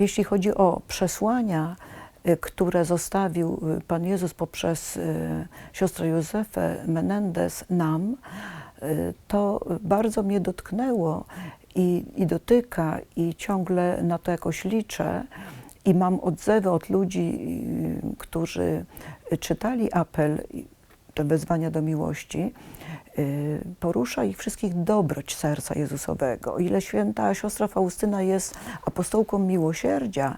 Jeśli chodzi o przesłania, y, które zostawił y, Pan Jezus poprzez y, siostrę Józefę Menendez nam, to bardzo mnie dotknęło i, i dotyka i ciągle na to jakoś liczę. I mam odzewy od ludzi, y, którzy czytali apel, te wezwania do miłości, y, porusza ich wszystkich dobroć serca Jezusowego. O ile święta siostra Faustyna jest apostołką miłosierdzia,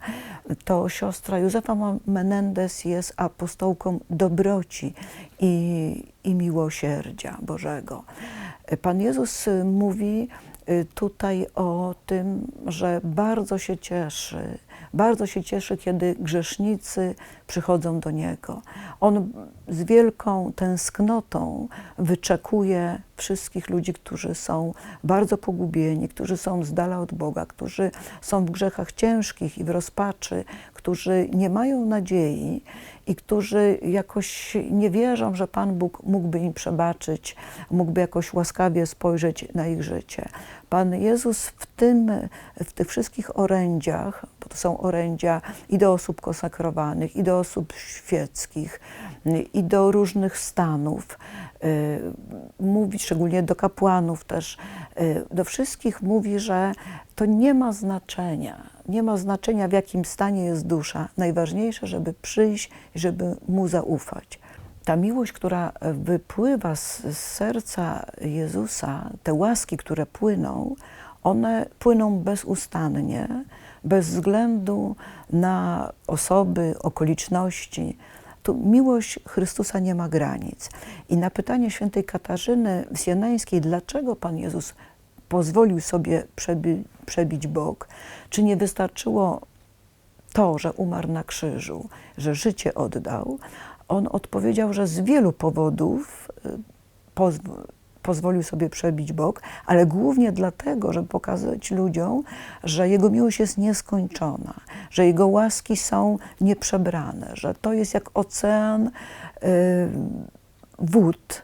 to siostra Józefa Menendez jest apostołką dobroci i, i miłosierdzia Bożego. Pan Jezus mówi tutaj o tym, że bardzo się cieszy, bardzo się cieszy, kiedy grzesznicy przychodzą do Niego. On z wielką tęsknotą wyczekuje wszystkich ludzi, którzy są bardzo pogubieni, którzy są z dala od Boga, którzy są w grzechach ciężkich i w rozpaczy, którzy nie mają nadziei i którzy jakoś nie wierzą, że Pan Bóg mógłby im przebaczyć, mógłby jakoś łaskawie spojrzeć na ich życie. Pan Jezus w, tym, w tych wszystkich orędziach, bo to są orędzia i do osób konsekrowanych, i do osób świeckich, i do różnych stanów, y, mówi, szczególnie do kapłanów też, y, do wszystkich mówi, że to nie ma znaczenia, nie ma znaczenia w jakim stanie jest dusza. Najważniejsze, żeby przyjść, żeby Mu zaufać. Ta miłość, która wypływa z serca Jezusa, te łaski, które płyną, one płyną bezustannie, bez względu na osoby, okoliczności. Tu miłość Chrystusa nie ma granic. I na pytanie świętej Katarzyny Sieneńskiej, dlaczego Pan Jezus pozwolił sobie przebi przebić bok, czy nie wystarczyło to, że umarł na krzyżu, że życie oddał, on odpowiedział, że z wielu powodów y, pozwolił sobie przebić bok, ale głównie dlatego, żeby pokazać ludziom, że jego miłość jest nieskończona, że jego łaski są nieprzebrane, że to jest jak ocean y, wód,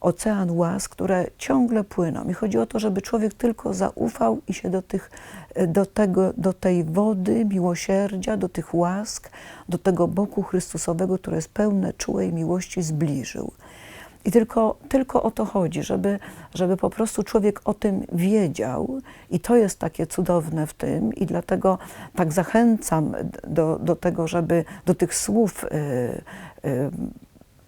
ocean łask, które ciągle płyną. I chodzi o to, żeby człowiek tylko zaufał i się do, tych, do, tego, do tej wody miłosierdzia, do tych łask, do tego boku Chrystusowego, które jest pełne czułej miłości, zbliżył. I tylko, tylko o to chodzi, żeby, żeby po prostu człowiek o tym wiedział, i to jest takie cudowne w tym, i dlatego tak zachęcam do, do tego, żeby do tych słów. Yy, yy,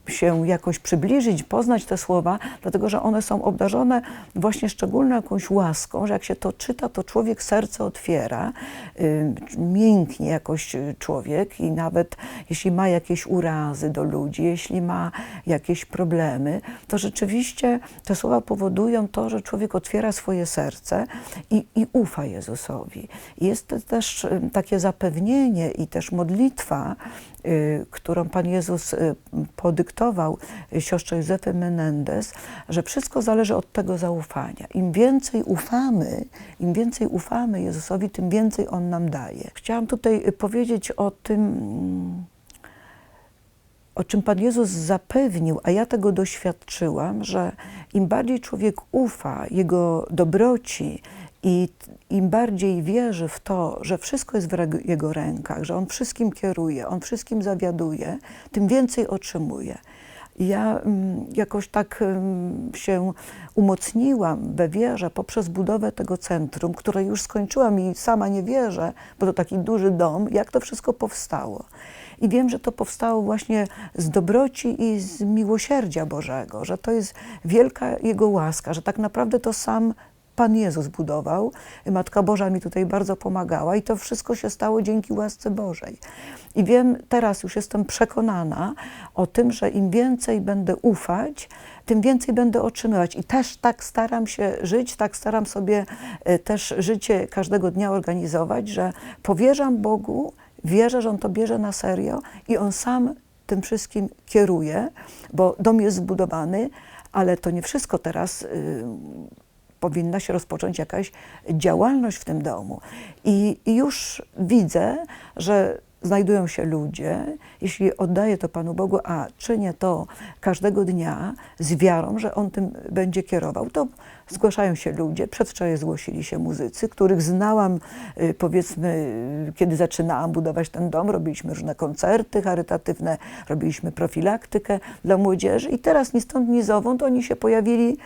się jakoś przybliżyć, poznać te słowa, dlatego że one są obdarzone właśnie szczególną jakąś łaską, że jak się to czyta, to człowiek serce otwiera, y, mięknie jakoś człowiek i nawet jeśli ma jakieś urazy do ludzi, jeśli ma jakieś problemy, to rzeczywiście te słowa powodują to, że człowiek otwiera swoje serce i, i ufa Jezusowi. Jest też y, takie zapewnienie i też modlitwa, y, którą Pan Jezus podyktował, dyktował siostrze Józefy Menendez, że wszystko zależy od tego zaufania. Im więcej ufamy, im więcej ufamy Jezusowi, tym więcej On nam daje. Chciałam tutaj powiedzieć o tym, o czym Pan Jezus zapewnił, a ja tego doświadczyłam, że im bardziej człowiek ufa Jego dobroci, i im bardziej wierzy w to, że wszystko jest w jego rękach, że on wszystkim kieruje, on wszystkim zawiaduje, tym więcej otrzymuje. Ja mm, jakoś tak mm, się umocniłam we wierze poprzez budowę tego centrum, które już skończyłam i sama nie wierzę, bo to taki duży dom, jak to wszystko powstało. I wiem, że to powstało właśnie z dobroci i z miłosierdzia Bożego, że to jest wielka Jego łaska, że tak naprawdę to sam Pan Jezus budował. Matka Boża mi tutaj bardzo pomagała i to wszystko się stało dzięki łasce Bożej. I wiem, teraz już jestem przekonana o tym, że im więcej będę ufać, tym więcej będę otrzymywać. I też tak staram się żyć, tak staram sobie e, też życie każdego dnia organizować, że powierzam Bogu, wierzę, że On to bierze na serio i On sam tym wszystkim kieruje, bo dom jest zbudowany, ale to nie wszystko teraz powinna się rozpocząć jakaś działalność w tym domu. I, już widzę, że znajdują się ludzie, jeśli oddaję to Panu Bogu, a czynię to każdego dnia z wiarą, że On tym będzie kierował, to zgłaszają się ludzie. Przedwczoraj zgłosili się muzycy, których znałam, y, powiedzmy, y, kiedy zaczynałam budować ten dom, robiliśmy różne koncerty charytatywne, robiliśmy profilaktykę dla młodzieży i teraz ni stąd, ni zowąd oni się pojawili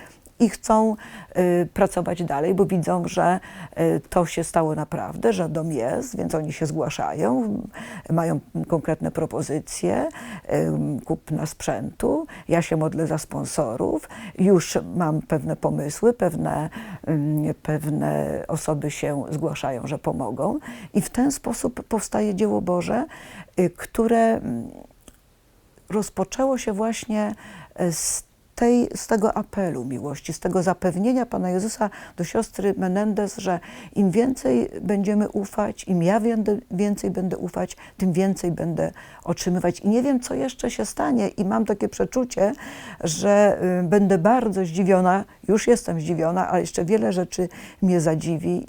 i chcą y, pracować dalej, bo widzą, że y, to się stało naprawdę, że dom jest, więc oni się zgłaszają, mają konkretne propozycje kupna sprzętu. Ja się modlę za sponsorów, już mam pewne pomysły, pewne, pewne osoby się zgłaszają, że pomogą i w ten sposób powstaje dzieło Boże, y, które mm, rozpoczęło się właśnie z, tej, z tego apelu miłości, z tego zapewnienia Pana Jezusa do siostry Menendez, że im więcej będziemy ufać, im ja więcej będę ufać, tym więcej będę otrzymywać. I nie wiem, co jeszcze się stanie, i mam takie przeczucie, że y, będę bardzo zdziwiona, już jestem zdziwiona, ale jeszcze wiele rzeczy mnie zadziwi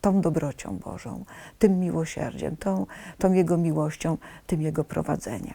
tą dobrocią Bożą, tym miłosierdziem, tą, tą Jego miłością, tym Jego prowadzeniem.